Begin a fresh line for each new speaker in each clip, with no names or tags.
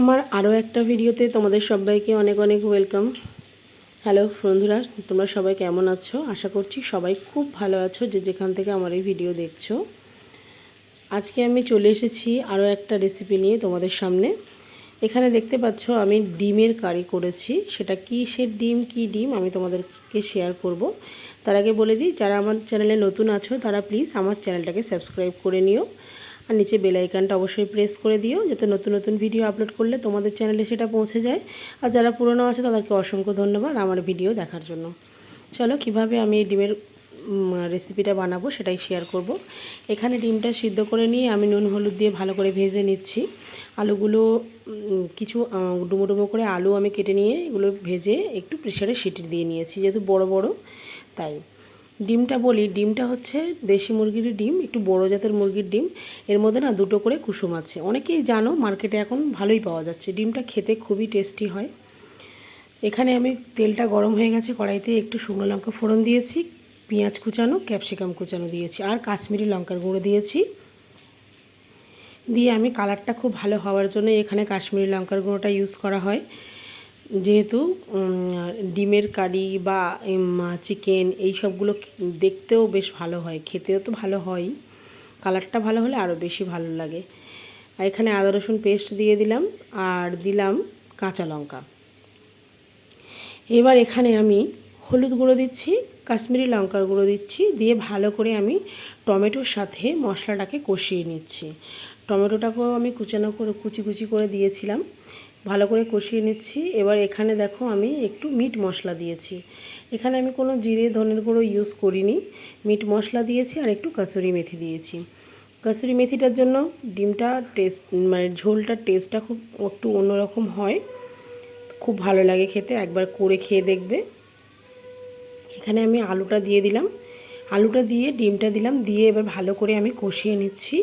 আমার আরও একটা ভিডিওতে তোমাদের সবাইকে অনেক অনেক ওয়েলকাম হ্যালো বন্ধুরা, তোমরা সবাই কেমন আছো? আশা করছি সবাই খুব ভালো আছো যে যেখান থেকে আমার এই ভিডিও দেখছ। আজকে আমি চলে এসেছি আরও একটা রেসিপি নিয়ে তোমাদের সামনে। এখানে দেখতে পাচ্ছ আমি ডিমের কারি করেছি। সেটা কিসের ডিম, কি ডিম আমি তোমাদেরকে শেয়ার করব। তার আগে বলে দিই, যারা আমার চ্যানেলে নতুন আছো, তারা প্লিজ আমার চ্যানেলটাকে সাবস্ক্রাইব করে নিও। আর নিচে বেল আইকনটা অবশ্যই প্রেস করে দিও, যাতে নতুন নতুন ভিডিও আপলোড করলে তোমাদের চ্যানেলে সেটা পৌঁছে যায়। আর যারা পুরনো আছে, তাদেরকে অসংখ্য ধন্যবাদ আমার ভিডিও দেখার জন্য। চলো, কীভাবে আমি ডিমের রেসিপিটা বানাবো সেটাই শেয়ার করব। এখানে ডিমটা সিদ্ধ করে নিয়ে আমি নুন, হলুদ দিয়ে ভালো করে ভেজে নিচ্ছি। আলুগুলো কিছু ডুমো ডুমো করে আলু আমি কেটে নিয়ে এগুলো ভেজে একটু প্রেশারে সিটি দিয়ে নিয়েছি, যেহেতু বড় বড়, তাই। ডিমটা বলি, ডিমটা হচ্ছে দেশি মুরগির ডিম, একটু বড় জাতের মুরগির ডিম। এর মধ্যে না দুটো করে কুসুম আছে। অনেকেই জানো মার্কেটে এখন ভালোই পাওয়া যাচ্ছে। ডিমটা খেতে খুবই টেস্টি হয়। এখানে আমি তেলটা গরম হয়ে গেছে, কড়াইতে একটু শুকনো লঙ্কা ফোড়ন দিয়েছি, পেঁয়াজ কুচানো, ক্যাপসিকাম কুচানো দিয়েছি, আর কাশ্মীরি লঙ্কার গুঁড়ো দিয়েছি। দিয়ে আমি কালারটা খুব ভালো হওয়ার জন্য এখানে কাশ্মীরি লঙ্কার গুঁড়োটা ইউজ করা হয়। যেহেতু ডিমের কারি বা চিকেন এই সবগুলো দেখতেও বেশ ভালো হয়, খেতেও তো ভালো হয়। কালারটা ভালো হলে আরও বেশি ভালো লাগে। আর এখানে আদা, রসুন পেস্ট দিয়ে দিলাম, আর দিলাম কাঁচা লঙ্কা। এবার এখানে আমি হলুদ গুঁড়ো দিচ্ছি, কাশ্মীরি লঙ্কার গুঁড়ো দিচ্ছি, দিয়ে ভালো করে আমি টমেটোর সাথে মশলাটাকে কষিয়ে নিচ্ছি। টমেটোটাকেও আমি কুচানো করে, কুচি কুচি করে দিয়েছিলাম। ভালো করে কষিয়ে নিচ্ছি। এবার এখানে দেখো আমি একটু মিট মশলা দিয়েছি। এখানে আমি কোনো জিরে, ধনের গুঁড়ো ইউজ করিনি। মিট মশলা দিয়েছি আর একটু কাসুরি মেথি দিয়েছি। কাসুরি মেথিটার জন্য ডিমটা টেস্ট মানে ঝোলটার টেস্টটা খুব একটু অন্যরকম হয়। খুব ভালো লাগে খেতে, একবার করে খেয়ে দেখবে। এখানে আমি আলুটা দিয়ে দিলাম। আলুটা দিয়ে ডিমটা দিলাম, দিয়ে এবার ভালো করে আমি কষিয়ে নিচ্ছি।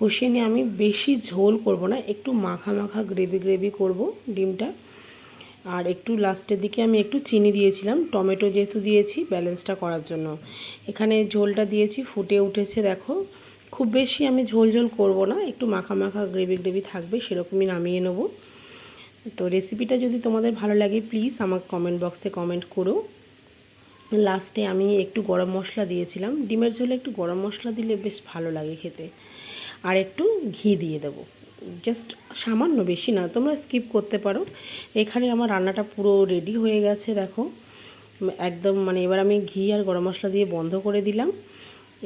কষিয়ে নিয়ে আমি বেশি ঝোল করব না, একটু মাখা মাখা গ্রেভি গ্রেভি করব ডিমটা। আর একটু লাস্টের দিকে আমি একটু চিনি দিয়েছিলাম, টমেটো যেহেতু দিয়েছি ব্যালেন্সটা করার জন্য। এখানে ঝোলটা দিয়েছি, ফুটে উঠেছে দেখো। খুব বেশি আমি ঝোল ঝোল করব না, একটু মাখা মাখা গ্রেভি গ্রেভি থাকবে, সেরকমই নামিয়ে নেব। তো রেসিপিটা যদি তোমাদের ভালো লাগে প্লিজ আমার কমেন্ট বক্সে কমেন্ট করো। লাস্টে আমি একটু গরম মশলা দিয়েছিলাম। ডিমের ঝোলে একটু গরম মশলা দিলে বেশ ভালো লাগে খেতে। আর একটু ঘি দিয়ে দেবো। জাস্ট সামান্য বেশি না, তোমরা স্কিপ করতে পারো। এখানে আমার রান্নাটা পুরো রেডি হয়ে গেছে, দেখো। একদম মানে এবার আমি ঘি আর গরম মশলা দিয়ে বন্ধ করে দিলাম।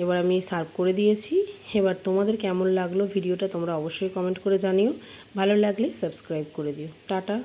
এবার আমি সার্ভ করে দিয়েছি। এবার তোমাদের কেমন লাগল ভিডিওটা তোমরা অবশ্যই কমেন্ট করে জানিও। ভালো লাগলে সাবস্ক্রাইব করে দিও। টাটা।